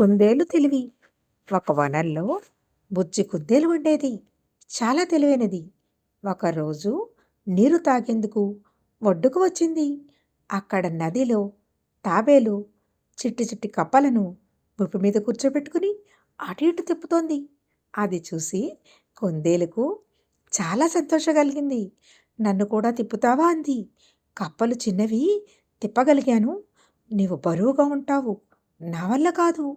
కుందేలు తెలివి. ఒక వనంలో బుజ్జి కుందేలు ఉండేది. చాలా తెలివైనది. ఒకరోజు నీరు తాగేందుకు ఒడ్డుకు వచ్చింది. అక్కడ నదిలో తాబేలు చిట్టి చిట్టి కప్పలను ముప్పు మీద కూర్చోబెట్టుకుని అటు ఇటు తిప్పుతోంది. అది చూసి కుందేలుకు చాలా సంతోషం కలిగింది. నన్ను కూడా తిప్పుతావా? అంది. కప్పలు చిన్నవి తిప్పగలిగాను. నీవు బరువుగా ఉంటావు. నా వల్ల కాదు.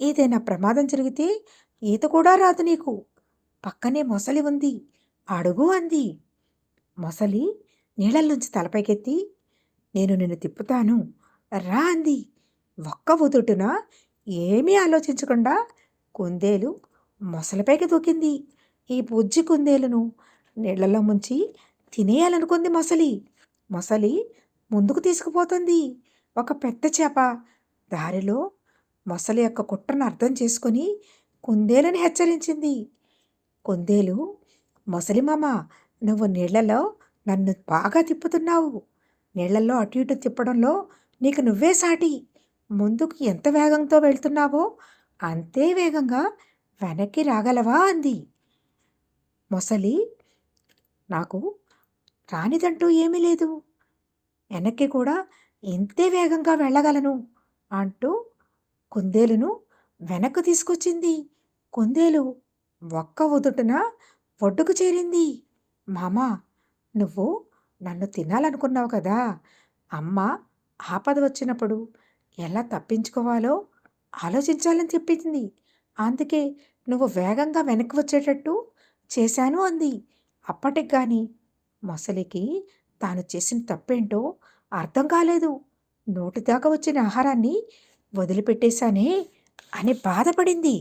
ఏదైనా ప్రమాదం జరిగితే ఈత కూడా రాదు నీకు. పక్కనే మొసలి ఉంది. అడుగు అంది. మొసలి నీళ్ళల్లోంచి తలపైకెత్తి నేను నిన్ను తిప్పుతాను. రా అంది. ఒక్క ఉదుటున ఏమీ ఆలోచించకుండా కుందేలు మొసలిపైకి దూకింది. ఈ బుజ్జి కుందేలును నీళ్ళలో ముంచి తినేయాలనుకుంది మొసలి. మొసలి ముందుకు తీసుకుపోతుంది. ఒక పెద్ద చేప దారిలో మొసలి యొక్క కుట్రను అర్థం చేసుకొని కుందేలుని హెచ్చరించింది. కుందేలు మొసలి మామ నువ్వు నీళ్ళలో నన్ను బాగా తిప్పుతున్నావు. నీళ్ళలో అటు ఇటు తిప్పడంలో నీకు నువ్వే సాటి. ముందుకు ఎంత వేగంతో వెళ్తున్నావో అంతే వేగంగా వెనక్కి రాగలవా అంది. మొసలి నాకు రానిదంటూ ఏమీ లేదు. వెనక్కి కూడా ఇంతే వేగంగా వెళ్ళగలను అంటూ కుందేలును వెనక్కు తీసుకొచ్చింది. కుందేలు ఒక్క ఉదుటన ఒడ్డుకు చేరింది. మామా నువ్వు నన్ను తినాలనుకున్నావు కదా! అమ్మ ఆపద వచ్చినప్పుడు ఎలా తప్పించుకోవాలో ఆలోచించాలని చెప్పింది. అందుకే నువ్వు వేగంగా వెనక్కి వచ్చేటట్టు చేశాను అంది. అప్పటికి కానీ మొసలికి తాను చేసిన తప్పేంటో అర్థం కాలేదు. నోటి దాకా వచ్చిన ఆహారాన్ని వదిలిపెట్టేశానే అని బాధపడింది.